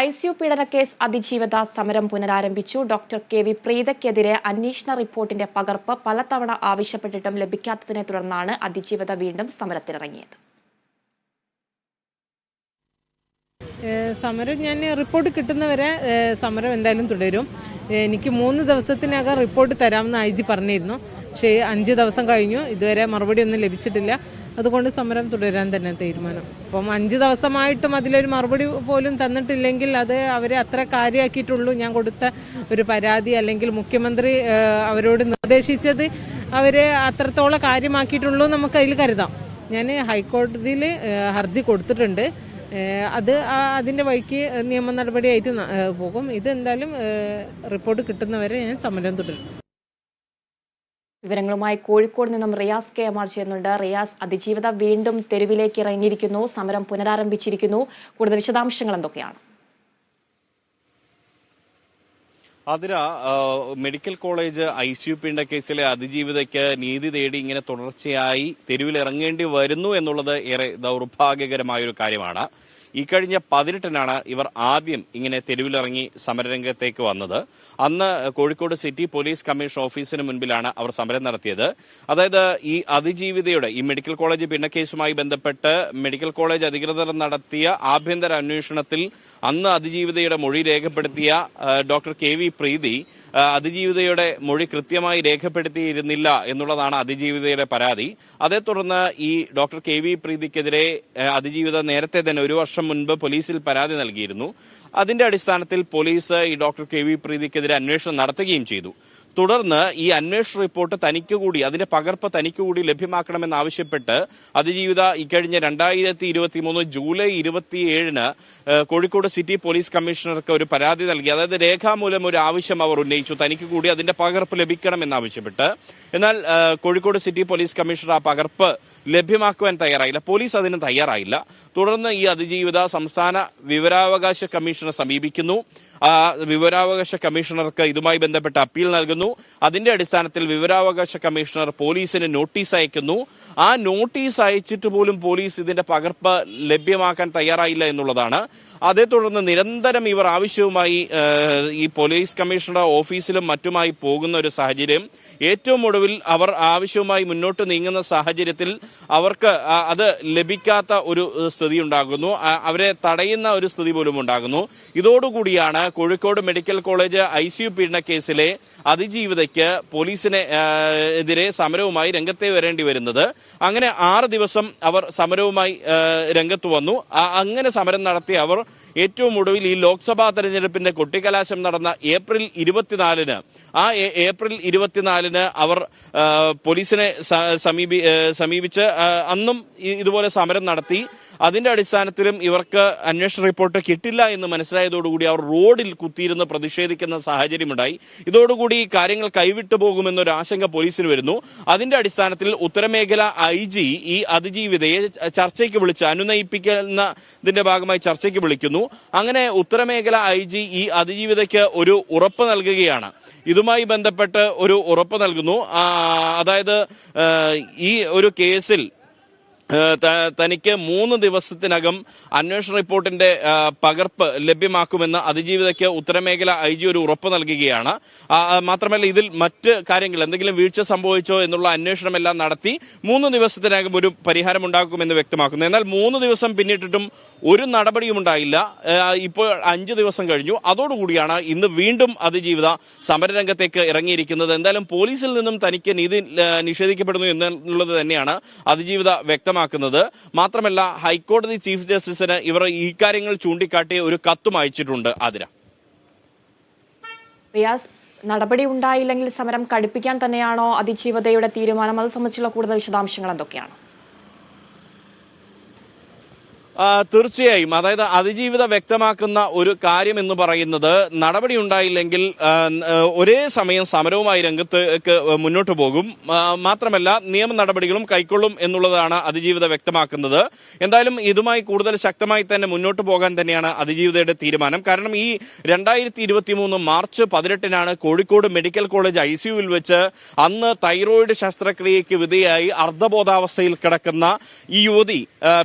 I C U പീഡന കേസ് അതിജീവിത സമരം പുനരാരംഭിച്ചു. ഡോക്ടർ കെ വി പ്രീതയ്ക്കെതിരെ അന്വേഷണ റിപ്പോർട്ടിന്റെ പകർപ്പ് പലതവണ ആവശ്യപ്പെട്ടിട്ടും ലഭിക്കാത്തതിനെ തുടർന്നാണ് അതിജീവിത വീണ്ടും സമരത്തിനിറങ്ങിയത്. സമരം ഞാൻ റിപ്പോർട്ട് കിട്ടുന്നവരെ സമരം എന്തായാലും തുടരും. എനിക്ക് മൂന്ന് ദിവസത്തിനകം റിപ്പോർട്ട് തരാമെന്ന് ഐ ജി പറഞ്ഞിരുന്നു. പക്ഷേ അഞ്ച് ദിവസം കഴിഞ്ഞു. ഇതുവരെ മറുപടി ഒന്നും ലഭിച്ചിട്ടില്ല. അതുകൊണ്ട് സമരം തുടരാൻ തന്നെ തീരുമാനം. അപ്പം അഞ്ച് ദിവസമായിട്ടും അതിലൊരു മറുപടി പോലും തന്നിട്ടില്ലെങ്കിൽ അത് അവരെ അത്ര കാര്യമാക്കിയിട്ടുള്ളൂ ഞാൻ കൊടുത്ത ഒരു പരാതി അല്ലെങ്കിൽ മുഖ്യമന്ത്രി അവരോട് നിർദ്ദേശിച്ചത് അവരെ അത്രത്തോളം കാര്യമാക്കിയിട്ടുള്ളൂ നമുക്ക് അതിൽ കരുതാം. ഞാൻ ഹൈക്കോടതിയിൽ ഹർജി കൊടുത്തിട്ടുണ്ട്. അത് അതിന്റെ വഴിക്ക് നിയമ നടപടിയായിട്ട് പോകും. ഇതെന്തായാലും റിപ്പോർട്ട് കിട്ടുന്നവരെ ഞാൻ സമരം തുടരും. വിവരങ്ങളുമായി കോഴിക്കോട് നിന്നും റിയാസ് കെ എമാർ ചെയ്യുന്നുണ്ട് റിയാസ് അതിജീവിത വീണ്ടും തെരുവിലേക്ക് ഇറങ്ങിയിരിക്കുന്നു. സമരം പുനരാരംഭിച്ചിരിക്കുന്നു. കൂടുതൽ വിശദാംശങ്ങൾ എന്തൊക്കെയാണ്? Athira medical college I C U പീഡന കേസിലെ അതിജീവിതയ്ക്ക് നീതി തേടി ഇങ്ങനെ തുടർച്ചയായി തെരുവിലിറങ്ങേണ്ടി വരുന്നു എന്നുള്ളത് ഏറെ ദൗർഭാഗ്യകരമായ ഒരു കാര്യമാണ്. ഇക്കഴിഞ്ഞ പതിനെട്ടിനാണ് ഇവർ ആദ്യം ഇങ്ങനെ തെരുവിലിറങ്ങി സമരരംഗത്തേക്ക് വന്നത്. അന്ന് കോഴിക്കോട് സിറ്റി പോലീസ് കമ്മീഷൻ ഓഫീസിന് മുൻപിലാണ് അവർ സമരം നടത്തിയത്. അതായത് ഈ അതിജീവിതയുടെ ഈ മെഡിക്കൽ കോളേജ് ഭിന്നക്കേസുമായി ബന്ധപ്പെട്ട് മെഡിക്കൽ കോളേജ് അധികൃതർ നടത്തിയ ആഭ്യന്തര അന്വേഷണത്തിൽ അന്ന് അതിജീവിതയുടെ മൊഴി രേഖപ്പെടുത്തിയ ഡോക്ടർ കെ വി പ്രീതി അതിജീവിതയുടെ മൊഴി കൃത്യമായി രേഖപ്പെടുത്തിയിരുന്നില്ല എന്നുള്ളതാണ് അതിജീവിതയുടെ പരാതി. അതേ തുടർന്ന് ഈ ഡോക്ടർ കെ വി പ്രീതിക്കെതിരെ അതിജീവിത നേരത്തെ തന്നെ ഒരു വർഷം മുൻപ് പോലീസിൽ പരാതി നൽകിയിരുന്നു. അതിന്റെ അടിസ്ഥാനത്തിൽ പോലീസ് ഈ ഡോക്ടർ കെ വി പ്രീതിക്കെതിരെ അന്വേഷണം നടത്തുകയും ചെയ്തു. തുടർന്ന് ഈ അന്വേഷണ റിപ്പോർട്ട് തനിക്ക് കൂടി അതിന്റെ പകർപ്പ് തനിക്ക് കൂടി ലഭ്യമാക്കണമെന്നാവശ്യപ്പെട്ട് അതിജീവിത ഇക്കഴിഞ്ഞ രണ്ടായിരത്തി ഇരുപത്തി മൂന്ന് ജൂലൈ ഇരുപത്തിയേഴിന് കോഴിക്കോട് സിറ്റി പോലീസ് കമ്മീഷണർക്ക് ഒരു പരാതി നൽകി. അതായത് രേഖാമൂലം ഒരു ആവശ്യം അവർ ഉന്നയിച്ചു. തനിക്ക് കൂടി അതിന്റെ പകർപ്പ് ലഭിക്കണമെന്നാവശ്യപ്പെട്ട് എന്നാൽ കോഴിക്കോട് സിറ്റി പോലീസ് കമ്മീഷണർ ആ പകർപ്പ് ലഭ്യമാക്കുവാൻ തയ്യാറായില്ല. പോലീസ് അതിന് തയ്യാറായില്ല. തുടർന്ന് ഈ അതിജീവിത സംസ്ഥാന വിവരാവകാശ കമ്മീഷനെ സമീപിക്കുന്നു. വിവരാവകാശ കമ്മീഷണർക്ക് ഇതുമായി ബന്ധപ്പെട്ട അപ്പീൽ നൽകുന്നു. അതിന്റെ അടിസ്ഥാനത്തിൽ വിവരാവകാശ കമ്മീഷണർ പോലീസിന് നോട്ടീസ് അയക്കുന്നു. ആ നോട്ടീസ് അയച്ചിട്ട് പോലും പോലീസ് ഇതിന്റെ പകർപ്പ് ലഭ്യമാക്കാൻ തയ്യാറായില്ല എന്നുള്ളതാണ്. അതേ തുടർന്ന് നിരന്തരം ഇവർ ആവശ്യവുമായി ഈ പോലീസ് കമ്മീഷണറുടെ ഓഫീസിലും മറ്റുമായി പോകുന്ന ഒരു സാഹചര്യം ഏറ്റവും ഒടുവിൽ അവർ ആവശ്യവുമായി മുന്നോട്ട് നീങ്ങുന്ന സാഹചര്യത്തിൽ അവർക്ക് അത് ലഭിക്കാത്ത ഒരു സ്ഥിതി ഉണ്ടാകുന്നു അവരെ തടയുന്ന ഒരു സ്ഥിതി പോലും ഉണ്ടാകുന്നു. ഇതോടുകൂടിയാണ് Kozhikode medical college I C U പീഡന കേസിലെ അതിജീവിതയ്ക്ക് പോലീസിനെ എതിരെ സമരവുമായി രംഗത്തെ വരേണ്ടി വരുന്നത്. അങ്ങനെ ആറ് ദിവസം അവർ സമരവുമായി രംഗത്ത് വന്നു. അങ്ങനെ സമരം നടത്തി അവർ ഏറ്റവും ഒടുവിൽ ഈ ലോക്സഭാ തെരഞ്ഞെടുപ്പിന്റെ കൊട്ടിക്കലാശം നടന്ന ഏപ്രിൽ ഇരുപത്തിനാലിന്. ആ ഏപ്രിൽ ഇരുപത്തിനാലിന് അവർ പോലീസിനെ സമീപി സമീപിച്ച് അന്നും ഇതുപോലെ സമരം നടത്തി. അതിന്റെ അടിസ്ഥാനത്തിലും ഇവർക്ക് അന്വേഷണ റിപ്പോർട്ട് കിട്ടില്ല എന്ന് മനസ്സിലായതോടുകൂടി അവർ റോഡിൽ കുത്തിയിരുന്ന് പ്രതിഷേധിക്കുന്ന സാഹചര്യമുണ്ടായി. ഇതോടുകൂടി കാര്യങ്ങൾ കൈവിട്ടു പോകുമെന്നൊരു ആശങ്ക പോലീസിന് വരുന്നു. അതിന്റെ അടിസ്ഥാനത്തിൽ ഉത്തരമേഖല ഐ ജി ഈ അതിജീവിതയെ ചർച്ചയ്ക്ക് വിളിച്ച് അനുനയിപ്പിക്കുന്നതിന്റെ ഭാഗമായി ചർച്ചയ്ക്ക് വിളിക്കുന്നു. അങ്ങനെ ഉത്തരമേഖല ഐ ജി ഈ അതിജീവിതയ്ക്ക് ഒരു ഉറപ്പ് നൽകുകയാണ്. ഇതുമായി ബന്ധപ്പെട്ട് ഒരു ഉറപ്പ് നൽകുന്നു. അതായത് ഈ ഒരു കേസിൽ തനിക്ക് മൂന്ന് ദിവസത്തിനകം അന്വേഷണ റിപ്പോർട്ടിന്റെ പകർപ്പ് ലഭ്യമാക്കുമെന്ന് അതിജീവിതയ്ക്ക് ഉത്തരമേഖല ഐ ജി ഒരു ഉറപ്പ് നൽകുകയാണ്. മാത്രമല്ല ഇതിൽ മറ്റ് കാര്യങ്ങൾ എന്തെങ്കിലും വീഴ്ച സംഭവിച്ചോ എന്നുള്ള അന്വേഷണമെല്ലാം നടത്തി മൂന്ന് ദിവസത്തിനകം ഒരു പരിഹാരം ഉണ്ടാക്കുമെന്ന് വ്യക്തമാക്കുന്നു. എന്നാൽ മൂന്ന് ദിവസം പിന്നിട്ടിട്ടും ഒരു നടപടിയും ഉണ്ടായില്ല. ഇപ്പോൾ അഞ്ച് ദിവസം കഴിഞ്ഞു. അതോടുകൂടിയാണ് ഇന്ന് വീണ്ടും അതിജീവിത സമരരംഗത്തേക്ക് ഇറങ്ങിയിരിക്കുന്നത്. എന്തായാലും പോലീസിൽ നിന്നും തനിക്ക് നീതി നിഷേധിക്കപ്പെടുന്നു എന്നുള്ളത് തന്നെയാണ് അതിജീവിത വ്യക്തമാക്കുന്നത്. മാത്രമല്ല ഹൈക്കോടതി ചീഫ് ജസ്റ്റിസിന് ഇവർ ഈ കാര്യങ്ങൾ ചൂണ്ടിക്കാട്ടി ഒരു കത്തും അയച്ചിട്ടുണ്ട് ആതിര. നടപടി ഉണ്ടായില്ലെങ്കിൽ സമരം കടുപ്പിക്കാൻ തന്നെയാണോ അതിജീവതയുടെ തീരുമാനം? അത് സംബന്ധിച്ചുള്ള കൂടുതൽ വിശദാംശങ്ങൾ എന്തൊക്കെയാണ്? തീർച്ചയായും. അതായത് അതിജീവിത വ്യക്തമാക്കുന്ന ഒരു കാര്യം എന്ന് പറയുന്നത് നടപടി ഉണ്ടായില്ലെങ്കിൽ ഒരേ സമയം സമരവുമായി രംഗത്തേക്ക് മുന്നോട്ട് പോകും. മാത്രമല്ല നിയമ നടപടികളും കൈക്കൊള്ളും എന്നുള്ളതാണ് അതിജീവിത വ്യക്തമാക്കുന്നത്. എന്തായാലും ഇതുമായി കൂടുതൽ ശക്തമായി തന്നെ മുന്നോട്ട് പോകാൻ തന്നെയാണ് അതിജീവിതയുടെ തീരുമാനം. കാരണം ഈ രണ്ടായിരത്തി ഇരുപത്തി മൂന്ന് മാർച്ച് പതിനെട്ടിനാണ് കോഴിക്കോട് മെഡിക്കൽ കോളേജ് ഐ സിയുവിൽ വെച്ച് അന്ന് തൈറോയിഡ് ശസ്ത്രക്രിയയ്ക്ക് വിധേയായി അർദ്ധബോധാവസ്ഥയിൽ കിടക്കുന്ന ഈ യുവതി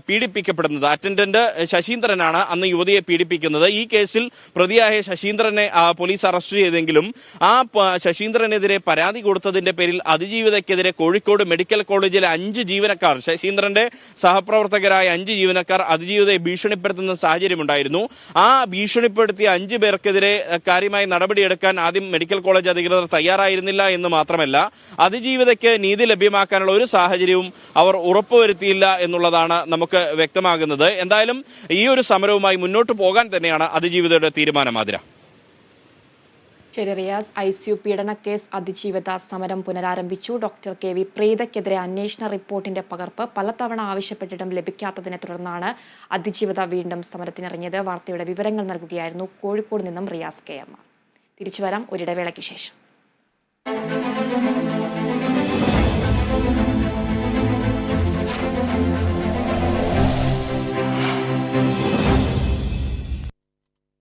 പീഡിപ്പിക്കപ്പെടുന്നത്. അറ്റൻഡന്റ് ശശീന്ദ്രനാണ് അന്ന് യുവതിയെ പീഡിപ്പിക്കുന്നത്. ഈ കേസിൽ പ്രതിയായ ശശീന്ദ്രനെ പോലീസ് അറസ്റ്റ് ചെയ്തെങ്കിലും ആ ശശീന്ദ്രനെതിരെ പരാതി കൊടുത്തതിന്റെ പേരിൽ അതിജീവിതയ്ക്കെതിരെ കോഴിക്കോട് മെഡിക്കൽ കോളേജിലെ അഞ്ച് ജീവനക്കാർ ശശീന്ദ്രന്റെ സഹപ്രവർത്തകരായ അഞ്ച് ജീവനക്കാർ അതിജീവിതയെ ഭീഷണിപ്പെടുത്തുന്ന സാഹചര്യമുണ്ടായിരുന്നു. ആ ഭീഷണിപ്പെടുത്തിയ അഞ്ച് പേർക്കെതിരെ കാര്യമായി നടപടിയെടുക്കാൻ ആദ്യം മെഡിക്കൽ കോളേജ് അധികൃതർ തയ്യാറായിരുന്നില്ല എന്ന് മാത്രമല്ല അതിജീവിതയ്ക്ക് നീതി ലഭ്യമാക്കാനുള്ള ഒരു സാഹചര്യവും അവർ ഉറപ്പുവരുത്തിയില്ല എന്നുള്ളതാണ് നമുക്ക് വ്യക്തമാകുന്നത്. എന്തായാലും ഈ ഒരു സമരവുമായി മുന്നോട്ട് പോകാൻ തന്നെയാണ് അതിജീവിതയുടെ തീരുമാനം ആതിര. ശരി റിയാസ്. ഐ സി യു പീഡന കേസ് അതിജീവിത സമരം പുനരാരംഭിച്ചു. ഡോക്ടർ കെ വി പ്രീതയ്ക്കെതിരെ അന്വേഷണ റിപ്പോർട്ടിന്റെ പകർപ്പ് പലതവണ ആവശ്യപ്പെട്ടിട്ടും ലഭിക്കാത്തതിനെ തുടർന്നാണ് അതിജീവിത വീണ്ടും സമരത്തിനിറങ്ങിയത്. വാർത്തയുടെ വിവരങ്ങൾ നൽകുകയായിരുന്നു കോഴിക്കോട് നിന്നും റിയാസ് കെ എം തിരിച്ചു ഒരിടവേളയ്ക്ക് ശേഷം.